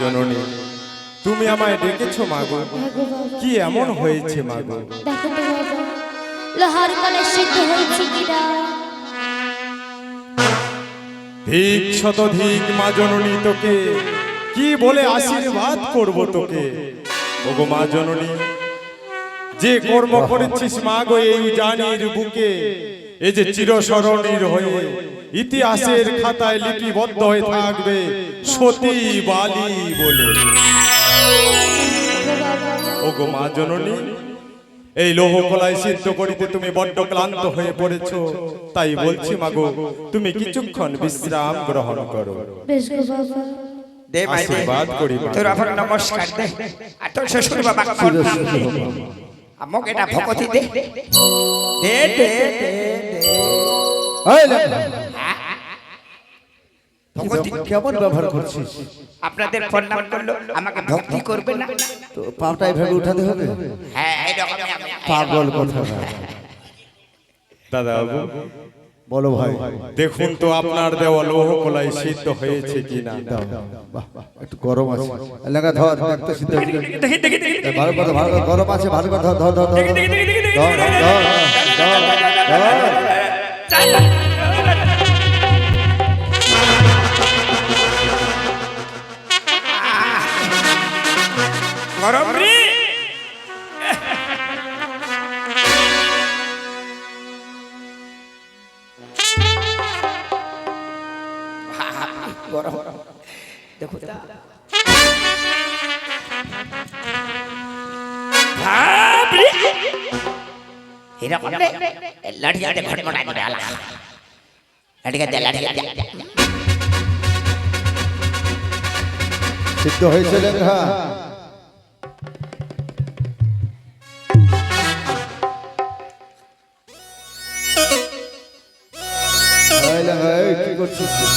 জননী তুমি আমায় ডেকেছো মাগো। হ্যাঁ গো কি এমন হয়েছে মাগো? লোহার কলে সিদ্ধ হয়েছে কিনা? ধিক শতধিক মা জননী তোকে কি বলে আশীর্বাদ করব তোকে? ওগো মা জননী যে কর্ম করেছিস মা গো এই জানির বুকে এই যে চিরস্মরণীর হয়ে ইতিহাসের খাতায় লিপিবদ্ধ হয়ে থাকবে সতী বালি বলে ওগো মা জননী এই লৌহ কলায় সিদ্ধ করিতে তুমি বড্ড ক্লান্ত হয়ে পড়েছ। তাই বলছি মাগো তুমি কিছুক্ষণ বিশ্রাম গ্রহণ করো। আশীর্বাদ তোর আবার নমস্কার দে। আর তোর শ্বশুর বাবা প্রণাম এটা ভকতি দে। দে দে দে দে। এই লেখা, ভকতি কেমন ব্যবহার করছিস? আপনাদের প্রণাম করল আমাকে ভক্তি করবে না। তো পাটা এভাবে উঠাতে হবে? হ্যাঁ পাগল কথা। দাদা বাবু বলো ভাই। দেখুন তো আপনার দেওয়া লৌহ কলায় সিদ্ধ হয়েছে কিনা। দাও, বাহ, বাহ, একটু গরম আছে। এলাকা ধর দেখতে সিদ্ধ। দেখি দেখি দেখি ভালো কথা ভালো কথা, গরম আছে ভালো কথা ধর ধর ধর। ধর ধর, ধর, ধর, গরম। রে গরম। দেখো তা বাপরে এরকম রে লাঠি আটে ঘটমটা করে আলা লাঠি দে লাঠি সিদ্ধ হয়েছে লেখা এই, কি করছিস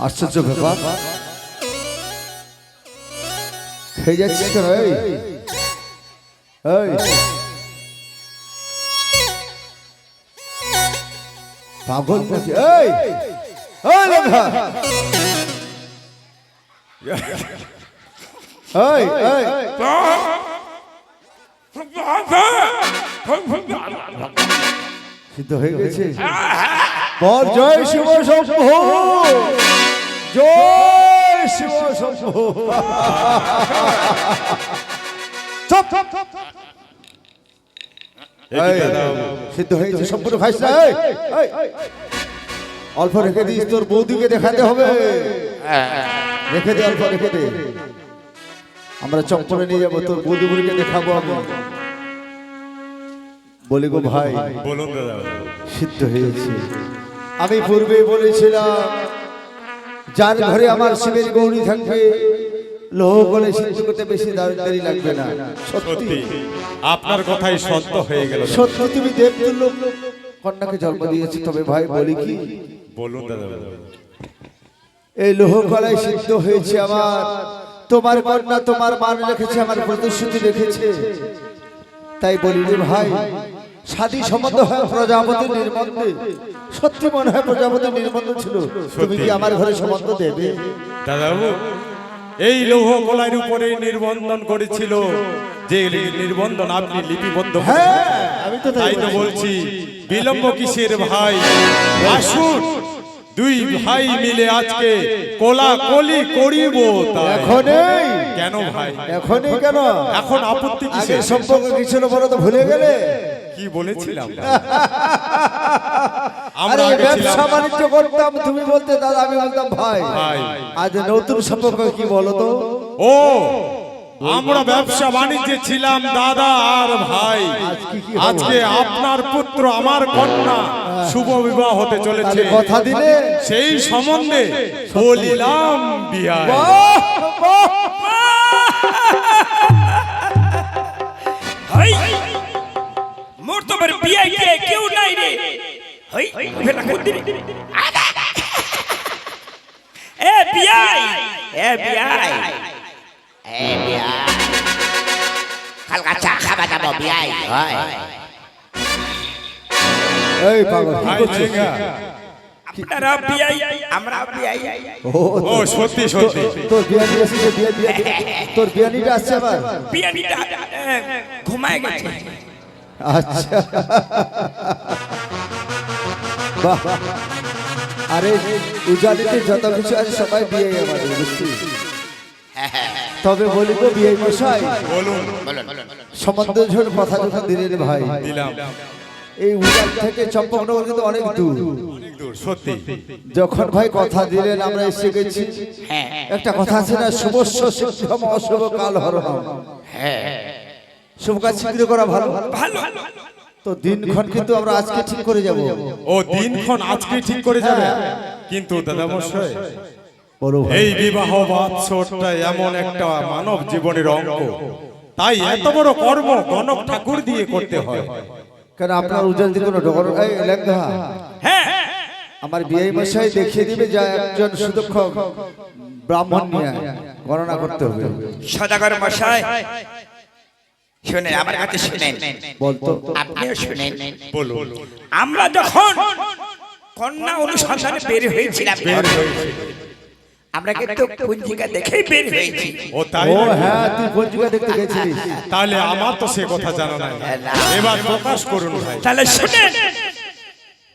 আশ্চর্য ব্যাপার। খেয়ে যাচ্ছিস কেন এই? পাগল নাকি? এই। সিদ্ধ হয়ে গেছে। বল জয় শিব শম্ভু। জয় শিব শম্ভু? সিদ্ধ হয়েছে সম্পূর্ণ এই। অল্প রেখে দিস তোর বৌদিকে দেখাতে হবে। রেখে দে অল্প রেখে দে। আমরা চপ্পলে নিয়ে যাব তোর বৌদিগুলিকে দেখাবো আমি। বলি গো ভাই বলুন দাদা। সিদ্ধ হয়েছে। আমি পূর্বে বলেছিলাম যার ঘরে আমার শিবের গৌরী থাকবে লোহ বলে সিদ্ধ করতে বেশি দাঁড়- লাগবে না। সত্যি। সত্যি। আপনার কথাই সত্য হয়ে গেল সত্যি তুমি দেবতুল্য। কন্যাকে জন্ম দিয়েছি তবে ভাই বলি কি? বলুন দাদা এই লোহ কলায় সিদ্ধ হয়েছে আমার। তোমার কন্যা তোমার মান রেখেছে আমার প্রতিশ্রুতি রেখেছে। তাই বলি রে ভাই সাদী সম্বন্ধ হয় প্রজাপতি নির্বন্ধে। সত্যি মনে হয় প্রজাপতি নির্বন্ধ ছিল। তুমি কি আমার ঘরে সম্বন্ধ দেবে? দাদাবাবু এই লৌহ কলার উপরে নির্বন্ধন করেছিল। যে নির্বন্ধন আপনি লিপিবদ্ধ হ্যাঁ আমি তো তাই তো বলছি। বিলম্ব কিসের ভাই? আসুন দুই ভাই মিলে আজকে কোলা কলি করিব এখনই? কেন ভাই? এখনই কেন? এখন আপত্তি কিসের? সম্পর্ক কি ছিল বলো তো ভুলে গেলে? কি বলেছিলাম? আমরা ব্যবসা বাণিজ্য করতাম তুমি বলতে দাদা আমি বলতাম ভাই ভাই। আজ নতুন সম্পর্ক কি বলো তো ও আমরা ব্যবসা বাণিজ্যে ছিলাম দাদা আর ভাই। আজকে আপনার পুত্র আমার কন্যা শুভ বিবাহ হতে চলেছে। কথা দিলে। সেই সম্বন্ধে বলিলাম বিহার। বাহ। হই মোর তো বার বিয়ে কে কেউ নাই রে। হই ফেলা কুদি এ বিয়াই এ বিয়াই এ বিয়াই কালকা চা খাবা যাব বিয়াই হয়। এই পাগল কি করছিস? আপনারা বিয়াই আমরা বিয়াই ও ও সত্যি সত্যি। তোর বিয়ানি এসেছে বিয়া বিয়া বিয়া। তোর বিয়ানিটা আসছে আবার? বিয়ানিটা ঘুমায় গেছে। আচ্ছা। বাহ আরে উজানিতে যত কিছু আছে সবাই বিয়ে আমাদের বুঝছি তবে বলি তো বিয়ে মশাই বলুন। সম্বন্ধ ঝোল কথা যখন দিলেন ভাই। দিলাম। এই উজান থেকে চম্পকনগর কিন্তু অনেক দূর। সত্যি। যখন ভাই কথা দিলেন আমরা এসে গেছি। একটা কথা আছে না শুভস্য সিদ্ধম অশুভ কাল হরণম শুভ কাজ শীঘ্র করা ভালো। ভালো। তো দিনক্ষণ কিন্তু আমরা আজকে ঠিক করে যাব। ও দিনক্ষণ আজকে ঠিক করে যাবে? কিন্তু দাদা মশাই এই বিবাহ বাৎসরটা এমন একটা মানব জীবনের অঙ্গ। তাই এত বড় কর্ম গণক ঠাকুর দিয়ে করতে হয়। কেন আপনার উজান দিকে কোনো ডগর হ্যাঁ। আমার বিয়ে মশাই দেখিয়ে দিবে যা একজন সুদক্ষ ব্রাহ্মণ নিয়ে গণনা করতে হবে। সদাগর মশাই শুনেন আমার কাছে শুনেন। বলতো। আপনিও শুনেন। বলুন। আমরা যখন কন্যা অনুসন্ধানে বের হয়েছিলাম আমরা কিন্তু পঞ্জিকা দেখেই বের হয়েছি। ও তাই ও হ্যাঁ তুই পঞ্জিকা দেখতে গেছিলিস। তাহলে আমার তো সে কথা জানা নাই। এবার প্রকাশ করুন ভাই। তাহলে শুনেন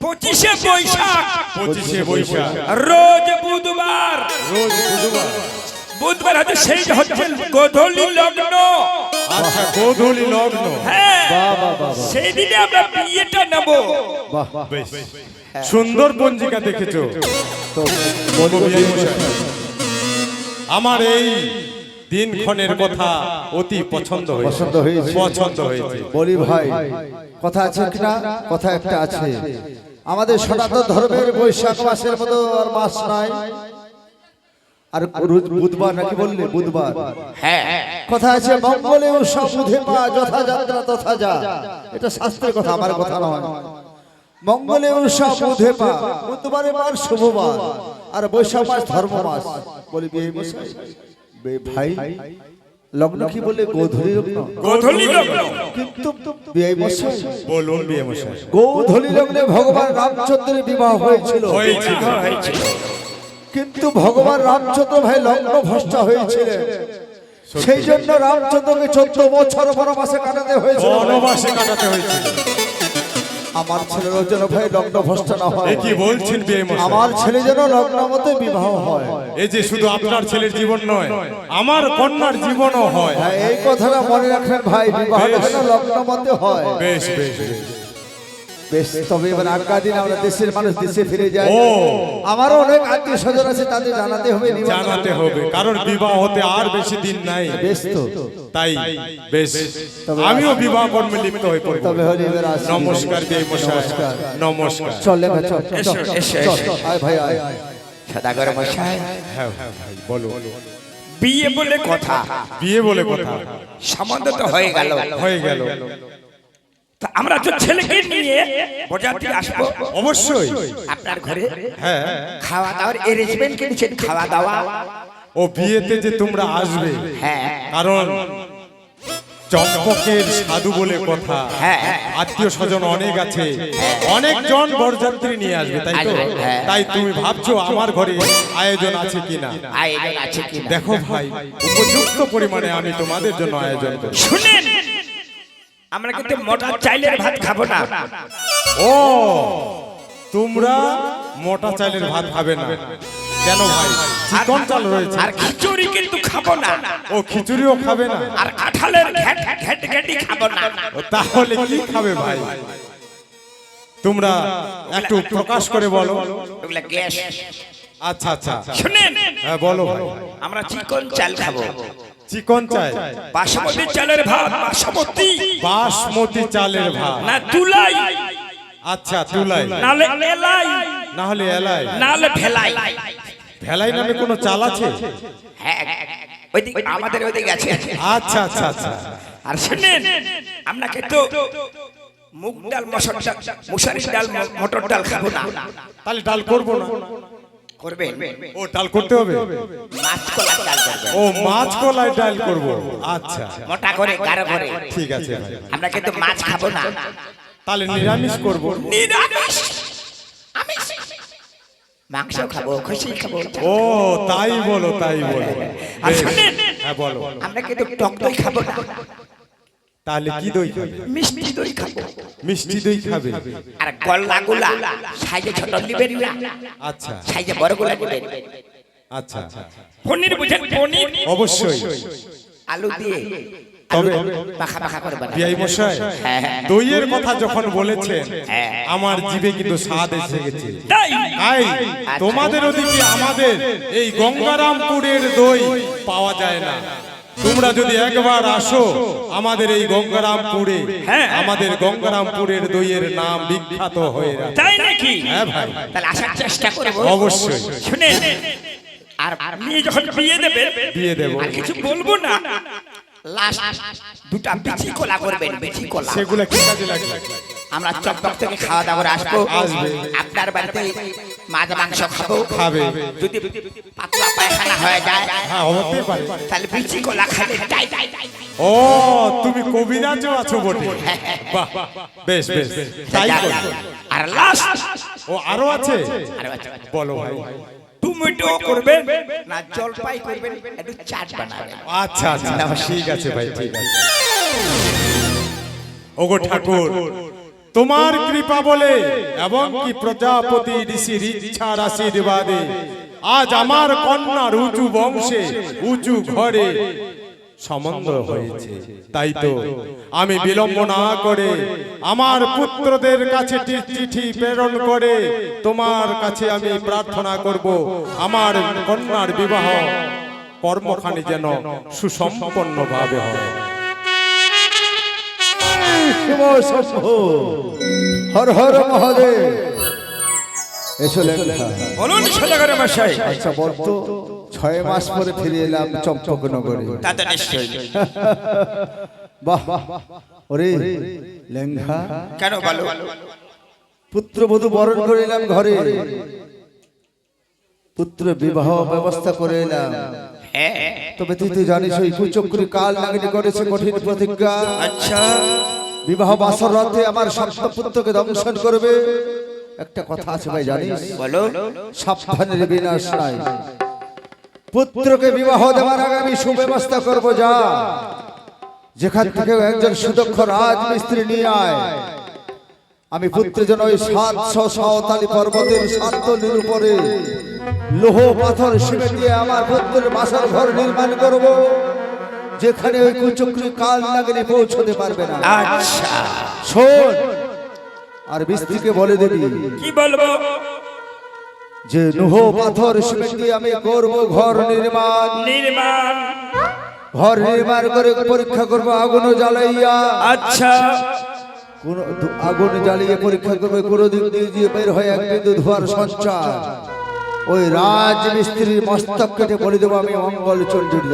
পঁচিশে বৈশাখ। পঁচিশে বৈশাখ। রোজ বুধবার। রোজ বুধবার। বুধবার হচ্ছে সেই হচ্ছে গোধূলি লগ্ন। আচ্ছা গোধূলি লগ্ন। হ্যাঁ। বাহ বাহ বাহ সেই দিনে আমরা বিয়েটা নেব। সুন্দর পঞ্জিকা দেখেছ। আমার এই দিনক্ষণের কথা অতি পছন্দ হয়েছে পছন্দ হয়েছে। পছন্দ হয়েছে। বলি ভাই কথা আছে কিনা? কথা একটা আছে। আমাদের সনাতন ধর্মের বৈশাখ মাসের মতো আর মাস নাই। আর রোজ বুধবার নাকি বললে? বুধবার। হ্যাঁ। কথা আছে মঙ্গলে উৎসব বুধে পা যথা যাত্রা তথা যা এটা শাস্ত্রের কথা আমার কথা নয়। মঙ্গলে উৎসব বুধে পা বুধবারে মার শুভবার। আর বৈশাখ মাস ধর্ম মাস। বলি বে ভাই। লগ্ন কি বলে গোধূলি লগ্ন। গোধূলি লগ্ন। কিন্তু বিয়ে মশাই বলুন বিয়ে মশাই গৌধূলি লগ্নে ভগবান রামচন্দ্রের বিবাহ হয়েছিল। হয়েছিল। কিন্তু ভগবান রামচন্দ্র ভাই লগ্ন ভ্রষ্ট হয়েছিলেন। সেই জন্য রামচন্দ্রকে চোদ্দ বছর বনবাসে কাটাতে হয়েছিল। বনবাসে কাটাতে হয়েছিল। আমার ছেলের যেন ভাই লগ্ন ভ্রষ্ট না হয়। এ কি বলছেন আমার ছেলে যেন লগ্ন মতে বিবাহ হয়। এই যে শুধু আপনার ছেলের জীবন নয় আমার কন্যার জীবনও হয়। হ্যাঁ, এই কথাটা মনে রাখেন ভাই বিবাহ লগ্ন মতে হয়। বেশ বেশ বেশ। বেশ তবে এবার আজ্ঞা দিন আমরা দেশের মানুষ দেশে ফিরে যাই। ও। আমারও অনেক আত্মীয় স্বজন আছে তাদের জানাতে হবে জানাতে হবে। কারণ বিবাহ হতে আর বেশি দিন নাই। বেশ তো। তাই বেশ। আমিও বিবাহ কর্মে লিপ্ত হয়ে পড়ব। তবে হলে এবার আসি। নমস্কার বিয়ে মশাই নমস্কার। চল লেখা চল এসো, এসো, আয় ভাই আয়। সদাগর মশাই। হ্যাঁ হ্যাঁ, ভাই বলো। বিয়ে বলে কথা। বিয়ে বলে কথা। সম্বন্ধ তো হয়ে গেল। হয়ে গেল। আমরা তো ছেলেকে নিয়ে বরযাত্রী আসব। অবশ্যই। আপনার ঘরে হ্যাঁ। খাওয়া দাওয়ার অ্যারেঞ্জমেন্ট করেছেন খাওয়া দাওয়া ও বিয়েতে যে তোমরা আসবে হ্যাঁ। কারণ চম্পকের সাধু বলে কথা। হ্যাঁ। আত্মীয় স্বজন অনেক আছে। অনেক জন বরযাত্রী নিয়ে আসবে তাই তো? হ্যাঁ। তাই তুমি ভাবছ আমার ঘরে আয়োজন আছে কিনা? আয়োজন আছে কিনা? দেখো ভাই উপযুক্ত পরিমাণে আমি তোমাদের জন্য আয়োজন করি। শুনেন আমরা কিন্তু মোটা চাইলের ভাত খাব না। ও তোমরা মোটা চালের ভাত খাবে না। কেন ভাই? চিকন চাল রয়েছে। আর খিচুড়ি কিন্তু খাব না। ও খিচুড়িও খাবে না। আর কাঁঠালের ঘ্যাট ঘ্যাট ঘ্যাটি খাব না। ও তাহলে কি খাবে ভাই? তোমরা একটু প্রকাশ করে বলো। ওগুলা গ্যাস। আচ্ছা আচ্ছা। শুনেন। হ্যাঁ বলো আমরা চিকন চাল খাব। চিকন চাই বাসমতি চালের ভাত বাসমতি। বাসমতি চালের ভাত। না তুলাই। আচ্ছা তুলাই। নালে এলাই। না হলে এলাই। নালে ভেলাই। ভেলাই নামে কোনো চাল আছে? হ্যাঁ ওইদিকে আমাদের ওইদিকে আছে। আচ্ছা আচ্ছা আচ্ছা। আর শুনেন আমরা কিন্তু মুগ ডাল মসুর ডাল মটর ডাল খাব না। তাহলে ডাল করব না। করবেন? ও ডাল করতে হবে? মাছ ডাল করবেন। ও মাছ কলাই ডাল করব। আচ্ছা। মোটা করে গাঢ় করে। ঠিক আছে ভাই। আমরা কিন্তু মাছ খাব না। তাহলে নিরামিষ করব। নিরামিষ? আমি মাংস খাব খুশি খাব। ও তাই বলো তাই বলো। আর বেশ। হ্যাঁ বলো। আমরা কিন্তু টক দই খাব না। তাহলে কি দই খাবে? মিষ্টি দই খাব। মিষ্টি দই খাবে। আর গল্লা গুলা সাইজে ছোট নিবেন না। আচ্ছা। সাইজে বড়গুলা নিবেন আচ্ছা। পনির বুঝেন পনির অবশ্যই। আলু দিয়ে তবে মাখা মাখা করে বানাবেন। বিআই মশাই হ্যাঁ, হ্যাঁ। দইয়ের কথা যখন বলেছেন হ্যাঁ। আমার জিভে কিন্তু স্বাদ এসে গেছে। তাই? তাই তোমাদের ওদিকে আমাদের এই গঙ্গারামপুরের দই পাওয়া যায় না। তোমরা যদি একবার আসো আমাদের এই গঙ্গারামপুরে হ্যাঁ। আমাদের গঙ্গারামপুরের দইয়ের নাম বিখ্যাত হয়ে তাই নাকি? হ্যাঁ ভাই। তাহলে আসার চেষ্টা করব অবশ্যই। শুনে আর নিয়ে যখন বিয়ে দেবে দিয়ে দেবো। আর কিছু বলব না। লাস্ট দুটা বিচি কোলা করবেন বিচি কোলা। সেগুলো কি কাজে লাগে আমরা চকচক থেকে খাওয়া দাওয়া আসবে। আপনার বাড়িতে মাছ মাংস খাব। খাবে। যদি পাতলা পায়খানা হয়ে যায় হ্যাঁ হতে পারে। তাহলে বিচি কোলা খাবে। যাই যাই যাই। ও তুমি কবিরাজও আছো বটে। বাহ বেশ বেশ তাই করো। আর লাস্ট ও আরও আছে। বলো ভাই। টমেটো করবেন না জলপাই করবেন একটু চাট বানাবেন। আচ্ছা আচ্ছা। ঠিক আছে ভাই ঠিক আছে। ওগো ঠাকুর। তোমার কৃপা বলে এবং কি প্রজাপতি ঋষির ইচ্ছার আশীর্বাদে। আজ আমার কন্যার উঁচু বংশে উঁচু ঘরে সম্বন্ধ হয়েছে। তাই তো আমি বিলম্ব না করে আমার পুত্রদের কাছে চিঠি প্রেরণ করে তোমার কাছে আমি প্রার্থনা করব আমার কন্যার বিবাহ কর্মখানি যেন সুসম্পন্ন ভাবে হয়। শিব শম্ভু হর হর মহাদেব। এসো লেখা। বলুন সদাগর মশাই। আচ্ছা বলতো ছয় মাস পরে ফিরে এলাম চম্পকনগরে। তা তো নিশ্চয়ই। বাহ ওরে লেঙ্ঘা কেন বলো? পুত্রবধূ বরণ করে এলাম ঘরে। পুত্র বিবাহ ব্যবস্থা করে এলাম। হ্যাঁ। তবে তুই তো জানিস ওই কুচক্রি কাল নাগিনী করেছে কঠিন প্রতিজ্ঞা। আচ্ছা। বিবাহ বাসর রাতে আমার সপ্ত পুত্রকে দংশন করবে। একটা কথা আছে ভাই জানিস? বলো। সাবধানের বিনাশ নাই। পুত্রকে বিবাহ দেওয়ার আগে আমি সুব্যবস্থা করব যা। যেখান থেকে একজন সুদক্ষ রাজমিস্ত্রি নিয়ে আয়। আমি পুত্রের জন্য ওই সাতশো সাঁওতালি পর্বতের শান্তলির উপরে লোহ পাথর শিবে দিয়ে আমার পুত্রের বাসার ঘর নির্মাণ করব। যেখানে ওই কুচক্রি কাল নাগিনী পৌঁছতে পারবে না। আচ্ছা। শোন আর মিস্ত্রিকে বলে দিবি। কি বলব? যে নুহ পাথর সিমেন্ট দিয়ে আমি করব ঘর নির্মাণ। নির্মাণ। ঘর নির্মাণ করে পরীক্ষা করব আগুন জ্বালাইয়া। আচ্ছা। কোন আগুন জ্বালিয়ে পরীক্ষা করবে কোন দিক দিয়ে দিয়ে বের হয়ে এক বিন্দু ধোয়ার সঞ্চার। ওই রাজমিস্ত্রির মস্তক কেটে বলে দেবো আমি মঙ্গল চণ্ডীর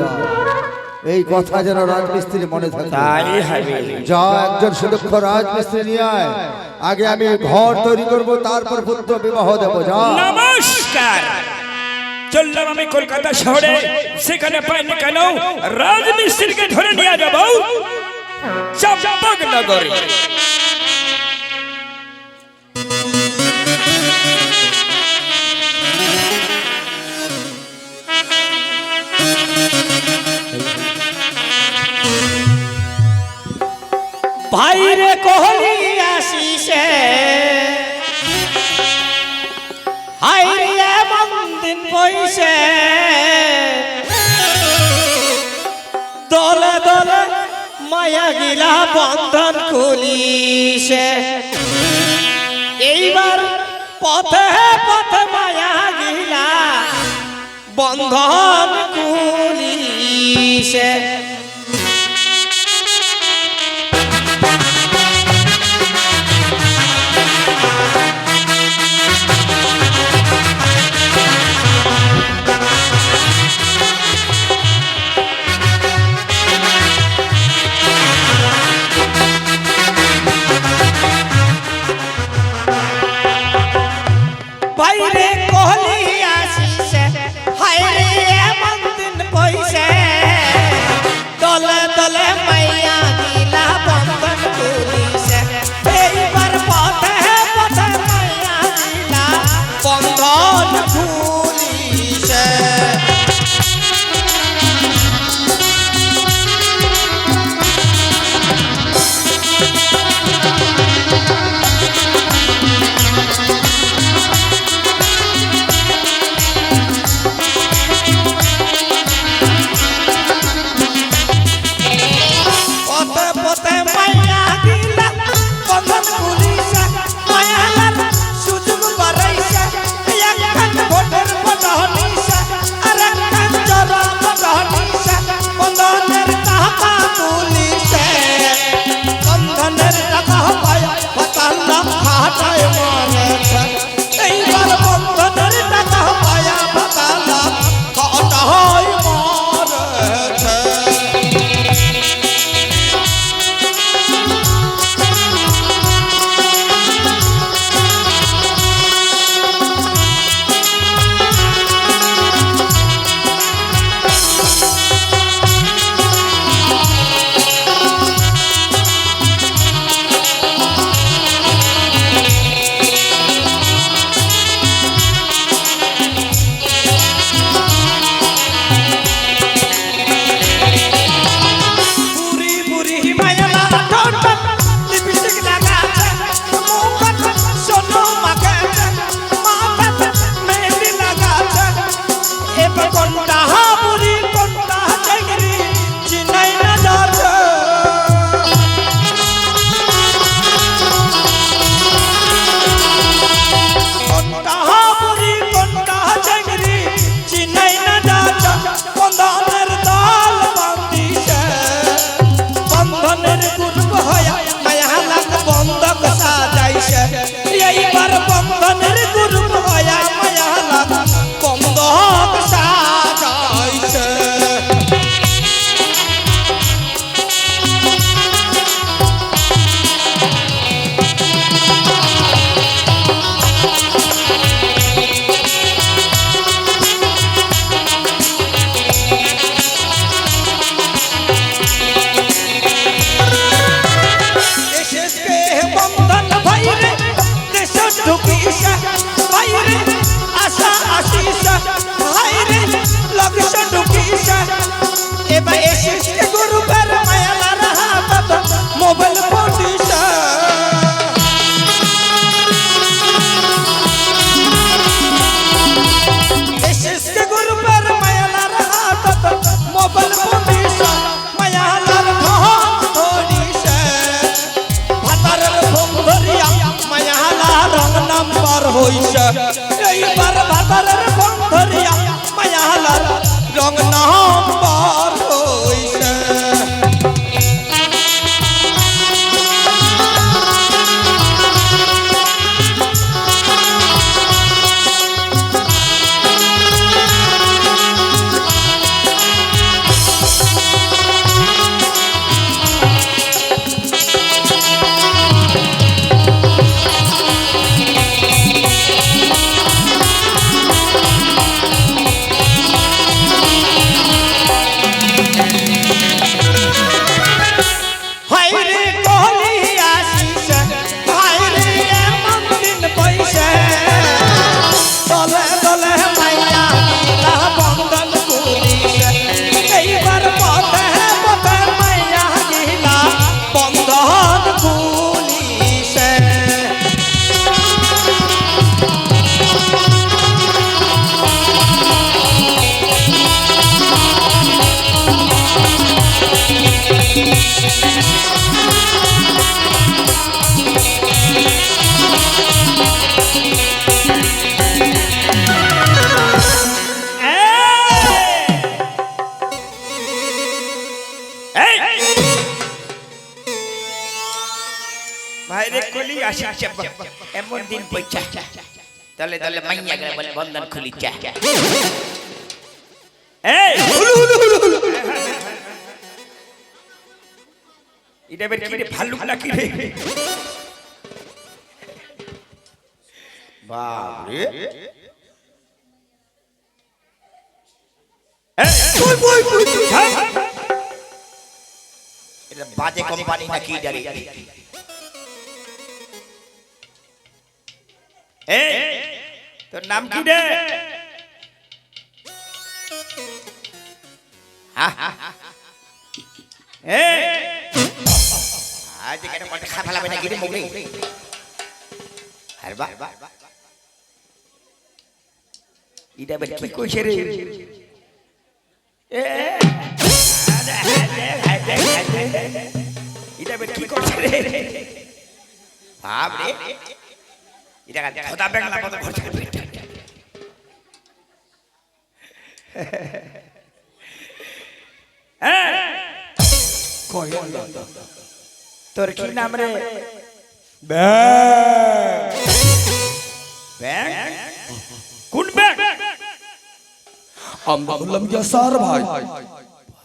এই কথা যেন রাজমিস্ত্রি মনে থাকে। যা একজন সুদক্ষ রাজমিস্ত্রি নিয়ে আয়। আগে আমি ঘর তৈরি করব তারপর পুত্র বিবাহ দেব। যা নমস্কার। চললাম আমি কলকাতা শহরে। সেখানে পাইনি কেন রাজমিস্ত্রিকে ধরে নিয়ে যাব। চম্পক নগরে। ভাইরে কহলি আসিসে হাইরে মন্দিন পয়সে দলে দলে মায়া গিলা বন্ধন খুলিছে। এইবার পথে পথে মায়া গিলা বন্ধন খুলিছে। জীবন কুটুম হয়া মায়া হালাত বন্ধক সাজাইছে। এইবার বন্ধনের কুটুম তাহলে মাইয়া গেলে বলে বন্ধন খুলিছে। এই এটা বের কি রে ভাল্লুক নাকি রে? বাপরে। এই, হ্যাঁ, এটা বাজে কোম্পানি নাকি জানি। এই, তোর নাম কি রে কি করছে রে বাপ রে এটা খোদা কত করছে রে হ্যাঁ। তোর কি নাম রে? কোন আমরা বললাম যে স্যার ভাই।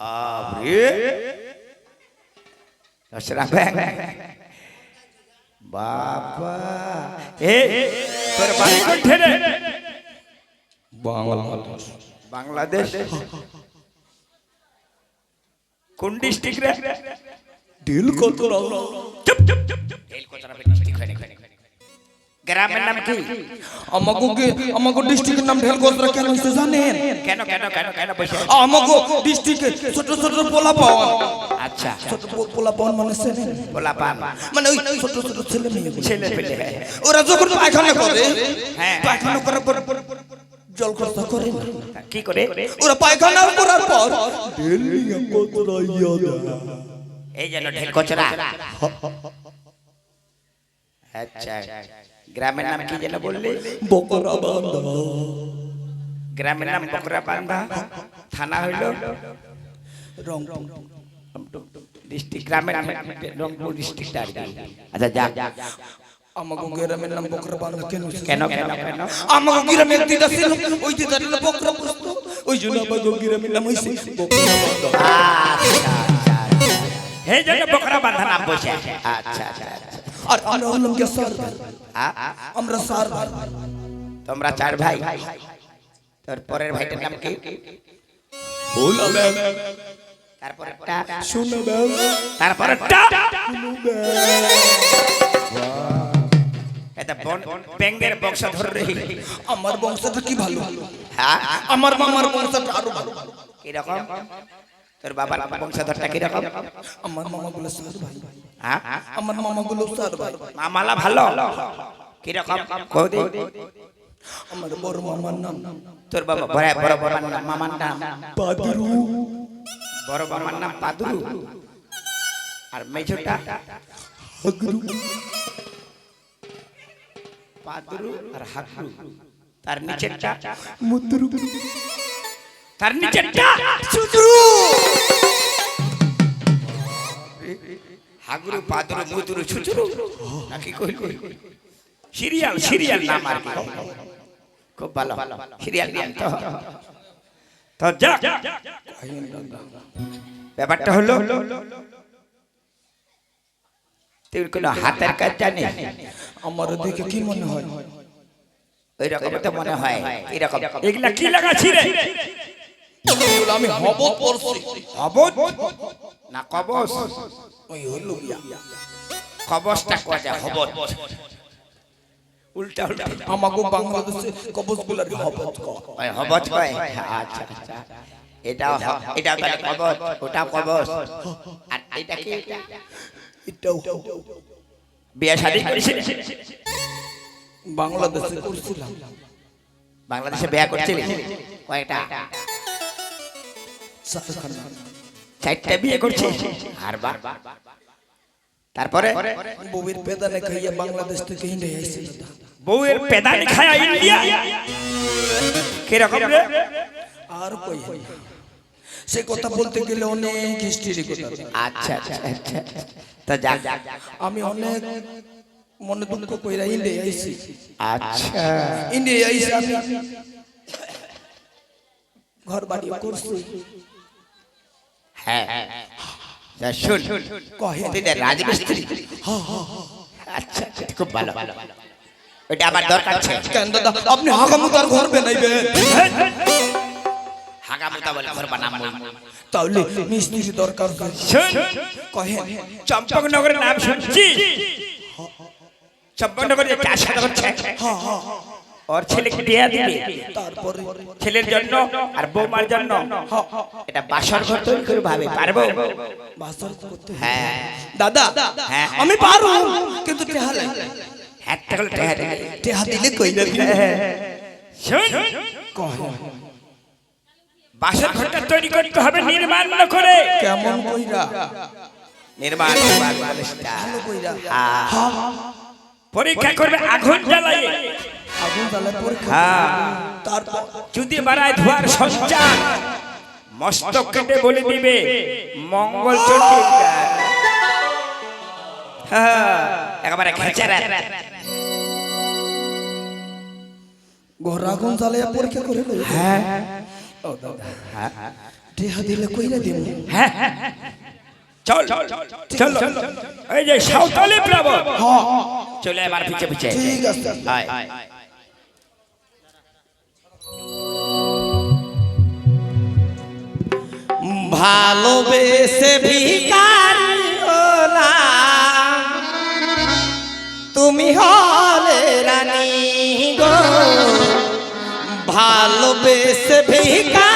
বাপ রে দশরা ব্যাং। বাবা। এ তোর বাড়ি কোঠে রে? বাংলাদেশ। কোন ডিস্ট্রিক্ট রে? ডিল কত চুপ চুপ চুপ। চুপ গ্রামের নাম কি? আমাকে কি- আমাকে ডিস্ট্রিক্টের নাম ঢেলগোত্রা কেন হইছে জানেন? কেন কেন কেন কেন বসে আমাকে ডিস্ট্রিক্টে ছোট ছোট পোলা পাওয়া। আচ্ছা ছোট পোলা পাওয়া মানে চেনেন? বলা পান মানে ওই ছোট ছোট ছেলে মেয়ে ছেলে পেলে। ওরা যখন পায়খানা করে হ্যাঁ। পায়খানা করার পর জল খরচা করে। কি করে? ওরা পায়খানা করার পর এই যেন ঢেল কচরা আচ্ছা গ্রামের নাম কি যেন বললি? বকরা বান্ধা গ্রামের নাম বকরা বান্ধা থানা হইল? রং ডিস্ট্রিক্ট গ্রামের নাম রংপুর ডিস্ট্রিক্ট আর কি আচ্ছা যা আমাকে গ্রামের নাম বকরা বান্ধা কেন কেন কেন কেন? আমাকে গ্রামের দিদা ছিল। ওই দিদার নাম বকরা প্রস্ত। ওই জন্য আমাকে গ্রামের নাম হইছে বকরা বান্ধা হে জন্য বকরা বাঁধা নাম বসে আচ্ছা আচ্ছা আর আমরা হলাম কি স্যার ভাই? আ- আ- আমরা স্যার ভাই। তোমরা চার ভাই। তোর পরের ভাইটার নাম কি? তারপরে তারপরে এটা বন ব্যাঙ্গের বংশধর রে। আমার বংশটা কি ভালো? হ্যাঁ আমার মামার বংশটা আরও ভালো। কীরকম? তোর বাবার বংশধরটা কীরকম? আমার মামা গুলো স্যার ভাই। হ্যাঁ আমার মামা গুলো স্যার ভাই। মামালা ভালো? কীরকম? কৌদি? আমার বড় মামার নাম। তোর বাবা বড় বড় মামার নাম। বড় মামার নাম পাদুরু। আর মেজোটা হাগরু। পাদরু আর হাগরু। তার নিচেরটা মুদ্রু। তার নিচেরটা সুদ্রু। হাগরু পাদরু মুদ্রু সুদ্রু। নাকি কইল? সিরিয়াল সিরিয়াল নাম আর কি? খুব ভালো। সিরিয়াল নাম তো। তো ব্যাপারটা হলো তুই কোনো হাতের কাজ জানিস আমার দেখে কি মনে হয়? ওই রকম তো মনে হয় এরকম। এগুলা কি লাগাছি রে আমি হব পড়ছি। না কবচ ওই হলো হবত। উল্টা উল্টা আমাকে বাংলাদেশে কবচগুলার হবত কয়। হবত কয়? আচ্ছা আচ্ছা এটাও হ- এটাও তাহলে কবচ ওটাও কবচ আর এটা কি? এটা? এটাও বিয়ে শাদী বাংলাদেশে করছিলাম। বাংলাদেশে বিয়ে করছিলি? কয়টা? চারটা বিয়ে করছিস আর বার? তারপরে? বউয়ের বেদানে খাইয়া বাংলাদেশ থেকে আইছে দাদা। বউয়ের পেদানি খায়া ইন্ডিয়া। কীরকম রে? আর কই সে কথা বলতে গেলে অনেক হিস্ট্রি কথা আচ্ছা আচ্ছা আচ্ছা তা যাক। আমি অনেক মনে দুঃখ কইরা ইন্ডিয়া আইছি। আচ্ছা। ইন্ডিয়া আইছি আমি। ঘর বাড়ি করছি। হ্যাঁ। তা শুন। কহে। তুই যে রাজমিস্ত্রি। আচ্ছা আচ্ছা, খুব ভালো। ওইটা আমার দরকার ছিল। কেন দাদা আপনি হাগামুতার ঘর বানাইবেন? হাগামুতা বলে ঘর বানাবো তাহলে মিস্ত্রি দরকার শুন। কহে চম্পকনগরের নাম শুনছি। চম্পকনগরে চাষ হচ্ছে ওর ছেলেকে বিয়ে দিবে। তারপরে ছেলের জন্য আর বৌমার জন্য। এটা বাসর ঘর তৈরি করে ভাবে পারব? বাসর করতে হ্যাঁ। দাদা হ্যাঁ। আমি পারু কিন্তু টেহা লাগে তাহলে টেহা দিলে। টেহা দিলে কইরা দিলে। শুন। কহে বাসর ঘরটা তৈরি করতে হবে নির্মাণ না করে কেমন কইরা? নির্মাণ কইরা। পরীক্ষা করবে আগুন জ্বালায়। আগুন জ্বালায় পরীক্ষা তারপর? যদি বাড়ায় ধোয়ার সঞ্চার। মস্তক কেটে বলে দিবে। মঙ্গল হ্যাঁ, একেবারে খেচারা ঘর আগুন জ্বালায় পরীক্ষা করে লই হ্যাঁ। ও দাদা টেহা দিলে কইরা দিব চল চল এই যে সাঁওতালি প্লাবন চলে আমার পিছে পিছে। ঠিক আছে আয় ভালোবেসে ভিকারি তুমি হলে রানী গো। ভালোবেসে ভিকারি